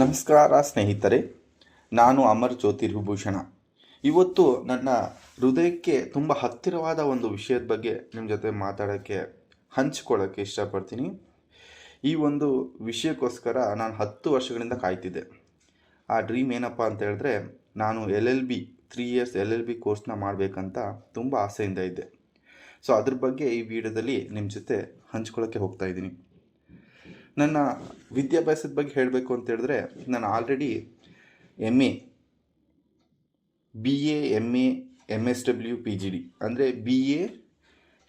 ನಮಸ್ಕಾರ ಸ್ನೇಹಿತರೆ, ನಾನು ಅಮರ್ ಜ್ಯೋತಿರ್ಭೂಷಣ ಇವತ್ತು ನನ್ನ ಹೃದಯಕ್ಕೆ ತುಂಬ ಹತ್ತಿರವಾದ ಒಂದು ವಿಷಯದ ಬಗ್ಗೆ ನಿಮ್ಮ ಜೊತೆ ಮಾತಾಡೋಕ್ಕೆ ಹಂಚ್ಕೊಳ್ಳೋಕ್ಕೆ ಇಷ್ಟಪಡ್ತೀನಿ. ಈ ಒಂದು ವಿಷಯಕ್ಕೋಸ್ಕರ ನಾನು ಹತ್ತು ವರ್ಷಗಳಿಂದ ಕಾಯ್ತಿದ್ದೆ. ಆ ಡ್ರೀಮ್ ಏನಪ್ಪ ಅಂತ ಹೇಳಿದ್ರೆ, ನಾನು L L B three years L L B ಕೋರ್ಸ್ನ ಮಾಡಬೇಕಂತ ತುಂಬ ಆಸೆಯಿಂದ ಇದ್ದೆ. ಸೊ ಅದ್ರ ಬಗ್ಗೆ ಈ ವಿಡಿಯೋದಲ್ಲಿ ನಿಮ್ಮ ಜೊತೆ ಹಂಚ್ಕೊಳ್ಳೋಕ್ಕೆ ಹೋಗ್ತಾ ಇದ್ದೀನಿ. ನನ್ನ ವಿದ್ಯಾಭ್ಯಾಸದ ಬಗ್ಗೆ ಹೇಳಬೇಕು ಅಂತ ಹೇಳಿದ್ರೆ, ನಾನು already M A B A M A M S W P G D ಅಂದರೆ B A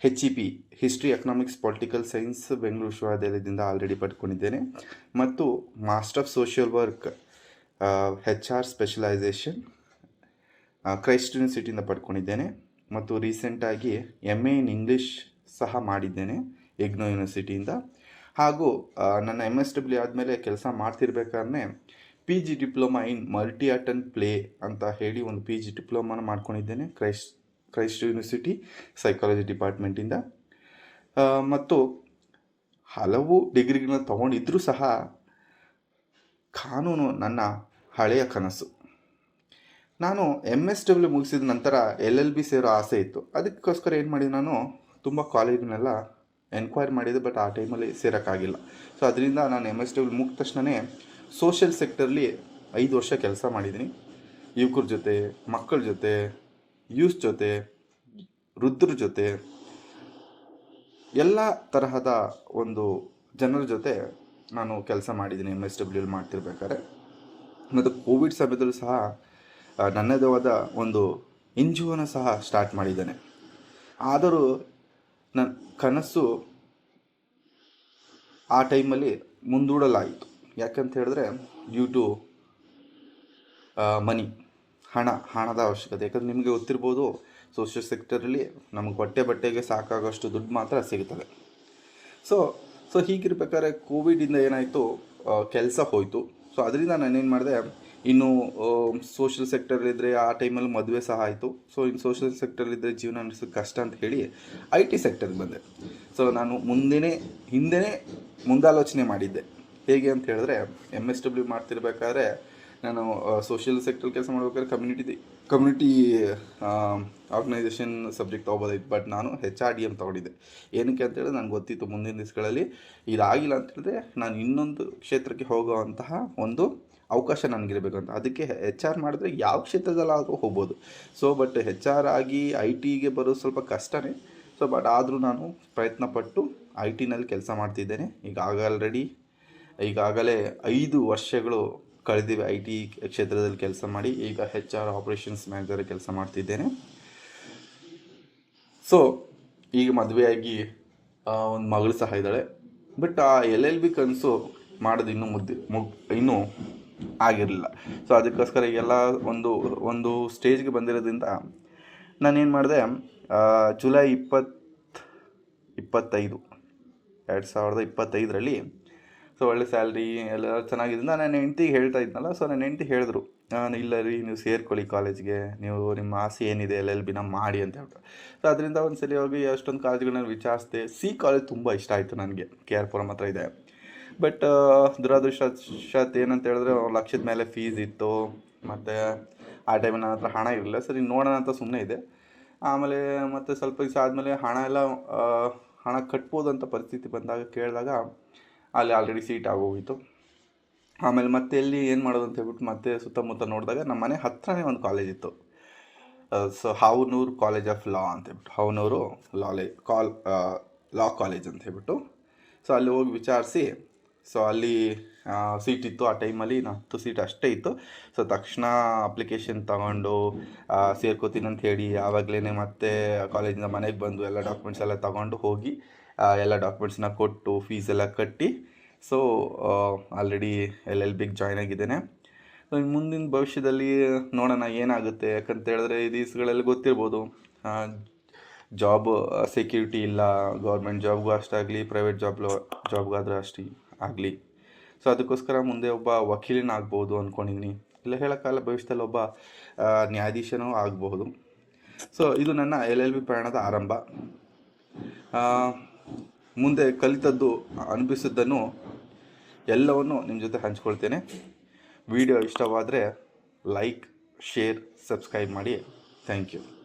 H E P history economics political science Bengaluru ವಿಶ್ವವಿದ್ಯಾಲಯದಿಂದ ಆಲ್ರೆಡಿ ಪಡ್ಕೊಂಡಿದ್ದೇನೆ. ಮತ್ತು master of social work H R specialisation Christ ಯೂನಿವರ್ಸಿಟಿಯಿಂದ ಪಡ್ಕೊಂಡಿದ್ದೇನೆ. ಮತ್ತು ರೀಸೆಂಟಾಗಿ M A in English ಸಹ ಮಾಡಿದ್ದೇನೆ ಇಗ್ನೋ ಯೂನಿವರ್ಸಿಟಿಯಿಂದ ಹಾಗೂ ನನ್ನ ಎಂ ಎಸ್ ಡಬ್ಲ್ಯೂ ಆದಮೇಲೆ ಕೆಲಸ ಮಾಡ್ತಿರ್ಬೇಕಾದ್ರೆ P G diploma in multi art and play ಅಂತ ಹೇಳಿ ಒಂದು ಪಿ ಜಿ ಡಿಪ್ಲೊಮಾನ ಮಾಡ್ಕೊಂಡಿದ್ದೇನೆ. ಕ್ರೈಸ್ಟ್ ಕ್ರೈಸ್ಟ್ ಯೂನಿವರ್ಸಿಟಿ ಸೈಕಾಲಜಿ ಡಿಪಾರ್ಟ್ಮೆಂಟಿಂದ ಮತ್ತು ಹಲವು ಡಿಗ್ರಿಗಳನ್ನ ತೊಗೊಂಡಿದ್ರೂ ಸಹ ಕಾನೂನು ನನ್ನ ಹಳೆಯ ಕನಸು. ನಾನು ಎಂ ಎಸ್ ಡಬ್ಲ್ಯೂ ಮುಗಿಸಿದ ನಂತರ ಎಲ್ ಎಲ್ ಬಿ ಸೇರೋ ಆಸೆ ಇತ್ತು. ಅದಕ್ಕೋಸ್ಕರ ಏನು ಮಾಡಿದೆ ನಾನು, ತುಂಬ ಕಾಲೇಜ್ನೆಲ್ಲ ಎನ್ಕ್ವೈರಿ ಮಾಡಿದೆ ಬಟ್ ಆ ಟೈಮಲ್ಲಿ ಸೇರೋಕ್ಕಾಗಿಲ್ಲ. ಸೊ ಅದರಿಂದ ನಾನು ಎಂ ಎಸ್ ಡಬ್ಲ್ಯೂ ಮುಗಿದ ತಕ್ಷಣವೇ ಸೋಷಿಯಲ್ ಸೆಕ್ಟರ್ಲಿ ಐದು ವರ್ಷ ಕೆಲಸ ಮಾಡಿದ್ದೀನಿ. ಯುವಕರ ಜೊತೆ, ಮಕ್ಕಳ ಜೊತೆ, ಯೂಸ್ ಜೊತೆ, ವೃದ್ಧರ ಜೊತೆ, ಎಲ್ಲ ತರಹದ ಒಂದು ಜನರ ಜೊತೆ ನಾನು ಕೆಲಸ ಮಾಡಿದ್ದೀನಿ ಎಂ ಎಸ್ ಡಬ್ಲ್ಯೂ ಮಾಡ್ತಿರ್ಬೇಕಾದ್ರೆ. ಮತ್ತು ಕೋವಿಡ್ ಸಮಯದಲ್ಲೂ ಸಹ ನನ್ನದೇ ಆದ ಒಂದು ಎನ್ ಜಿ ಓನ ಸಹ ಸ್ಟಾರ್ಟ್ ಮಾಡಿದ್ದೇನೆ. ಆದರೂ ನನ್ನ ಕನಸು ಆ ಟೈಮಲ್ಲಿ ಮುಂದೂಡಲಾಯಿತು. ಯಾಕಂತ ಹೇಳಿದ್ರೆ ಡ್ಯೂ ಟು ಮನಿ ಹಣ, ಹಣದ ಅವಶ್ಯಕತೆ. ಯಾಕಂದರೆ ನಿಮಗೆ ಗೊತ್ತಿರ್ಬೋದು ಸೋಷಿಯಲ್ ಸೆಕ್ಟರಲ್ಲಿ ನಮಗೆ ಬಟ್ಟೆ ಬಟ್ಟೆಗೆ ಸಾಕಾಗೋಷ್ಟು ದುಡ್ಡು ಮಾತ್ರ ಸಿಗುತ್ತದೆ ಸೊ ಸೊ ಹೀಗಿರ್ಬೇಕಾದ್ರೆ ಕೋವಿಡಿಂದ ಏನಾಯಿತು ಕೆಲಸ ಹೋಯಿತು. ಸೊ ಅದರಿಂದ ನಾನೇನು ಮಾಡಿದೆ ಇನ್ನು ಸೋಷಿಯಲ್ ಸೆಕ್ಟರ್ ಇದ್ದರೆ ಆ ಟೈಮಲ್ಲಿ ಮದುವೆ ಸಹ ಆಯಿತು. ಸೊ ಇನ್ನು ಸೋಷಿಯಲ್ ಸೆಕ್ಟರ್ ಇದ್ದರೆ ಜೀವನ ನಡೆಸೋದು ಕಷ್ಟ ಅಂತ ಹೇಳಿ ಐ ಟಿ ಸೆಕ್ಟರ್ಗೆ ಬಂದೆ. ಸೊ ನಾನು ಮುಂದೆನೇ, ಹಿಂದೆನೇ ಮುಂದಾಲೋಚನೆ ಮಾಡಿದ್ದೆ. ಹೇಗೆ ಅಂತ ಹೇಳಿದ್ರೆ ಎಂ ಎಸ್ ಡಬ್ಲ್ಯೂ ಮಾಡ್ತಿರ್ಬೇಕಾದ್ರೆ ನಾನು ಸೋಷಿಯಲ್ ಸೆಕ್ಟರ್ ಕೆಲಸ ಮಾಡ್ಬೇಕಾದ್ರೆ ಕಮ್ಯುನಿಟಿ ಕಮ್ಯುನಿಟಿ ಆರ್ಗನೈಸೇಷನ್ ಸಬ್ಜೆಕ್ಟ್ ತೊಗೋಬೋದಾಯ್ತು. ಬಟ್ ನಾನು ಹೆಚ್ ಆರ್ ಡಿ ಎಂ ತೊಗೊಂಡಿದ್ದೆ. ಏನಕ್ಕೆ ಅಂತ ಹೇಳಿದ್ರೆ ನನಗೆ ಗೊತ್ತಿತ್ತು ಮುಂದಿನ ದಿವಸಗಳಲ್ಲಿ ಇದಾಗಿಲ್ಲ ಅಂತ ಹೇಳಿದ್ರೆ, ನಾನು ಇನ್ನೊಂದು ಕ್ಷೇತ್ರಕ್ಕೆ ಹೋಗುವಂತಹ ಒಂದು ಅವಕಾಶ ನನಗಿರಬೇಕು ಅಂತ. ಅದಕ್ಕೆ ಹೆಚ್ ಆರ್ ಮಾಡಿದ್ರೆ ಯಾವ ಕ್ಷೇತ್ರದಲ್ಲಾದರೂ ಹೋಗ್ಬೋದು. ಸೊ ಬಟ್ ಹೆಚ್ ಆರ್ ಆಗಿ ಐ ಟಿಗೆ ಬರೋದು ಸ್ವಲ್ಪ ಕಷ್ಟನೇ. ಸೊ ಬಟ್ ಆದರೂ ನಾನು ಪ್ರಯತ್ನ ಪಟ್ಟು ಐ ಟಿನಲ್ಲಿ ಕೆಲಸ ಮಾಡ್ತಿದ್ದೇನೆ. ಈಗ ಆಲ್ರೆಡಿ ಈಗಾಗಲೇ ಐದು ವರ್ಷಗಳು ಕಳೆದಿವೆ ಐ ಟಿ ಕ್ಷೇತ್ರದಲ್ಲಿ ಕೆಲಸ ಮಾಡಿ. ಈಗ ಹೆಚ್ ಆರ್ ಆಪರೇಷನ್ಸ್ ಮ್ಯಾನೇಜರ್ ಕೆಲಸ ಮಾಡ್ತಿದ್ದೇನೆ. ಸೊ ಈಗ ಮದುವೆಯಾಗಿ ಒಂದು ಮಗಳು ಸಹ ಇದ್ದಾಳೆ. ಬಟ್ ಆ ಎಲ್ ಎಲ್ ಬಿ ಕನಸು ಮಾಡೋದು ಇನ್ನೂ ಮುದ್ದೆ ಮುಗ್ ಇನ್ನೂ ಆಗಿರಲಿಲ್ಲ. ಸೊ ಅದಕ್ಕೋಸ್ಕರ ಎಲ್ಲ ಒಂದು ಒಂದು ಸ್ಟೇಜ್ಗೆ ಬಂದಿರೋದ್ರಿಂದ ನಾನೇನು ಮಾಡಿದೆ ಜುಲೈ ಇಪ್ಪತ್ತು ಇಪ್ಪತ್ತೈದು, ಎರಡು ಸಾವಿರದ ಇಪ್ಪತ್ತೈದರಲ್ಲಿ ಸೊ ಒಳ್ಳೆ ಸ್ಯಾಲ್ರಿ ಎಲ್ಲ ಚೆನ್ನಾಗಿದ್ದರಿಂದ ನನ್ನ ಹೆಂಡ್ತಿಗೆ ಹೇಳ್ತಾ ಇದ್ನಲ್ಲ ಸೊ ನನ್ನ ಹೆಂಡ್ತಿ ಹೇಳಿದ್ರು. ನಾನು ಇಲ್ಲ ರೀ, ನೀವು ಸೇರ್ಕೊಳ್ಳಿ ಕಾಲೇಜ್ಗೆ ನೀವು ನಿಮ್ಮ ಆಸೆ ಏನಿದೆ, ಎಲ್ ಎಲ್ ಬಿನ ಮಾಡಿ ಅಂತ ಹೇಳ್ತಾರೆ ಸೊ ಅದರಿಂದ ಒಂದು ಸರಿ ಹೋಗಿ ಅಷ್ಟೊಂದು ಕಾಲೇಜ್ಗಳನ್ನ ವಿಚಾರಿಸಿದೆ ಸಿ ಕಾಲೇಜ್ ತುಂಬ ಇಷ್ಟ ಆಯಿತು ನನಗೆ. ಕೆ ಆರ್ ಪುರಮ್ ಹತ್ರ ಇದೆ. ಬಟ್ ದುರದೃಷ್ಟವಶಾತ್ ಏನಂತ ಹೇಳಿದ್ರೆ ಲಕ್ಷದ ಮೇಲೆ ಫೀಸ್ ಇತ್ತು, ಮತ್ತು ಆ ಟೈಮಲ್ಲಿ ನನ್ನ ಹತ್ರ ಹಣ ಇರಲಿಲ್ಲ. ಸರಿ, ನೋಡೋಣ ಅಂತ ಸುಮ್ಮನೆ ಇದೆ ಆಮೇಲೆ ಮತ್ತೆ ಸ್ವಲ್ಪ ದಿವಸ ಆದಮೇಲೆ ಹಣ ಎಲ್ಲ ಹಣ ಕಟ್ಬೋದು ಅಂತ ಪರಿಸ್ಥಿತಿ ಬಂದಾಗ ಕೇಳಿದಾಗ ಅಲ್ಲಿ ಆಲ್ರೆಡಿ ಸೀಟ್ ಆಗೋಗಿತ್ತು. ಆಮೇಲೆ ಮತ್ತೆ ಎಲ್ಲಿ ಏನು ಮಾಡೋದು ಅಂತ ಹೇಳ್ಬಿಟ್ಟು ಮತ್ತೆ ಸುತ್ತಮುತ್ತ ನೋಡಿದಾಗ ನಮ್ಮ ಮನೆ ಹತ್ರನೇ ಒಂದು ಕಾಲೇಜ್ ಇತ್ತು. So Havanur college of law ಅಂತ ಹೇಳ್ಬಿಟ್ಟು, ಹಾವನೂರು ಲಾಲೇ ಕಾಲ್ ಲಾ ಕಾಲೇಜ್ ಅಂತ ಹೇಳ್ಬಿಟ್ಟು. ಸೊ ಅಲ್ಲಿ ಹೋಗಿ ವಿಚಾರಿಸಿ ಸೊ ಅಲ್ಲಿ ಸೀಟ್ ಇತ್ತು. ಆ ಟೈಮಲ್ಲಿ ಇನ್ನು ಹತ್ತು ಸೀಟ್ ಅಷ್ಟೇ ಇತ್ತು. ಸೊ ತಕ್ಷಣ ಅಪ್ಲಿಕೇಶನ್ ತಗೊಂಡು ಸೇರ್ಕೋತೀನಿ ಅಂತ ಹೇಳಿ ಆವಾಗಲೇ ಮತ್ತೆ ಕಾಲೇಜಿಂದ ಮನೆಗೆ ಬಂದು ಎಲ್ಲ ಡಾಕ್ಯುಮೆಂಟ್ಸ್ ಎಲ್ಲ ತಗೊಂಡು ಹೋಗಿ ಎಲ್ಲ ಡಾಕ್ಯುಮೆಂಟ್ಸ್ನ ಕೊಟ್ಟು ಫೀಸ್ ಎಲ್ಲ ಕಟ್ಟಿ ಸೊ ಆಲ್ರೆಡಿ ಎಲ್ ಎಲ್ ಬಿಗೆ ಜಾಯ್ನ್ ಆಗಿದ್ದೇನೆ. ಸೊ ಮುಂದಿನ ಭವಿಷ್ಯದಲ್ಲಿ ನೋಡೋಣ ಏನಾಗುತ್ತೆ. ಯಾಕಂತ ಹೇಳಿದ್ರೆ ಈ ದಿವಸಗಳಲ್ಲಿ ಗೊತ್ತಿರ್ಬೋದು. ಜಾಬ್ ಸೆಕ್ಯೂರಿಟಿ ಇಲ್ಲ ಗೌರ್ಮೆಂಟ್ ಜಾಬ್ಗೂ ಅಷ್ಟಾಗಲಿ ಪ್ರೈವೇಟ್ ಜಾಬ್ ಜಾಬ್ಗಾದರೂ ಅಷ್ಟೇ. ಆಗಲಿ. ಸೊ ಅದಕ್ಕೋಸ್ಕರ ಮುಂದೆ ಒಬ್ಬ ವಕೀಲನಾಗ್ಬೋದು ಅಂದ್ಕೊಂಡಿದ್ದೀನಿ ಇಲ್ಲ ಹೇಳೋಕ್ಕಾಗಲ್ಲ ಭವಿಷ್ಯದಲ್ಲಿ ಒಬ್ಬ ನ್ಯಾಯಾಧೀಶನೂ ಆಗಬಹುದು ಸೊ ಇದು ನನ್ನ ಎಲ್ ಎಲ್ ಬಿ ಪ್ರಯಾಣದ ಆರಂಭ. ಮುಂದೆ ಕಲಿತದ್ದು, ಅನುಭವಿಸಿದ್ದನ್ನು ಎಲ್ಲವನ್ನು ನಿಮ್ಮ ಜೊತೆ ಹಂಚ್ಕೊಳ್ತೇನೆ. ವಿಡಿಯೋ ಇಷ್ಟವಾದರೆ ಲೈಕ್, ಶೇರ್, ಸಬ್ಸ್ಕ್ರೈಬ್ ಮಾಡಿ. Thank you.